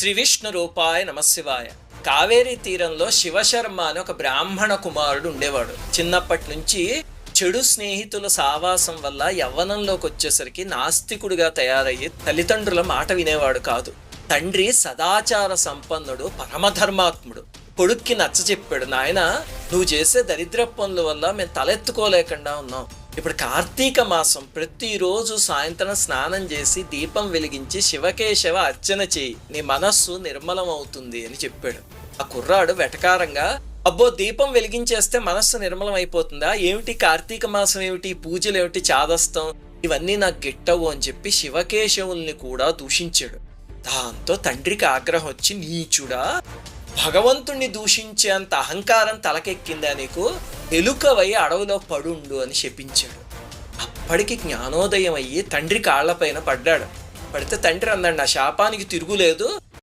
శ్రీ విష్ణు రూపాయ నమశివాయ. కావేరీ తీరంలో శివశర్మ అని ఒక బ్రాహ్మణ కుమారుడు ఉండేవాడు. చిన్నప్పటి నుంచి చెడు స్నేహితుల సావాసం వల్ల యవ్వనంలోకి వచ్చేసరికి నాస్తికుడిగా తయారయ్యి తల్లిదండ్రుల మాట వినేవాడు కాదు. తండ్రి సదాచార సంపన్నుడు పరమధర్మాత్ముడు. కొడుక్కి నచ్చ చెప్పాడు నాయన నువ్వు చేసే దరిద్ర పనుల వల్ల మేము తలెత్తుకోలేకుండా ఉన్నాం. ఇప్పుడు కార్తీక మాసం ప్రతిరోజు సాయంత్రం స్నానం చేసి దీపం వెలిగించి శివకేశవ అర్చన చేయి. నీ మనస్సు నిర్మలం అవుతుంది అని చెప్పాడు. ఆ కుర్రాడు వెటకారంగా అబ్బో దీపం వెలిగించేస్తే మనస్సు నిర్మలం అయిపోతుందా ఏమిటి కార్తీక మాసం ఏమిటి? పూజలు ఏమిటి? చాదస్తం? ఇవన్నీ నాకు గిట్టవు అని చెప్పి శివకేశవుల్ని కూడా దూషించాడు. దాంతో తండ్రికి ఆగ్రహం వచ్చి నీచుడా భగవంతుణ్ణి దూషించేంత అహంకారం తలకెక్కిందా నీకు? ఎలుకవై అడవిలో పడుండు అని శపించాడు. అప్పటికి జ్ఞానోదయం అయ్యి తండ్రి కాళ్ళపైన పడ్డాడు. పడితే తండ్రి అన్నాడు నా శాపానికి తిరుగులేదు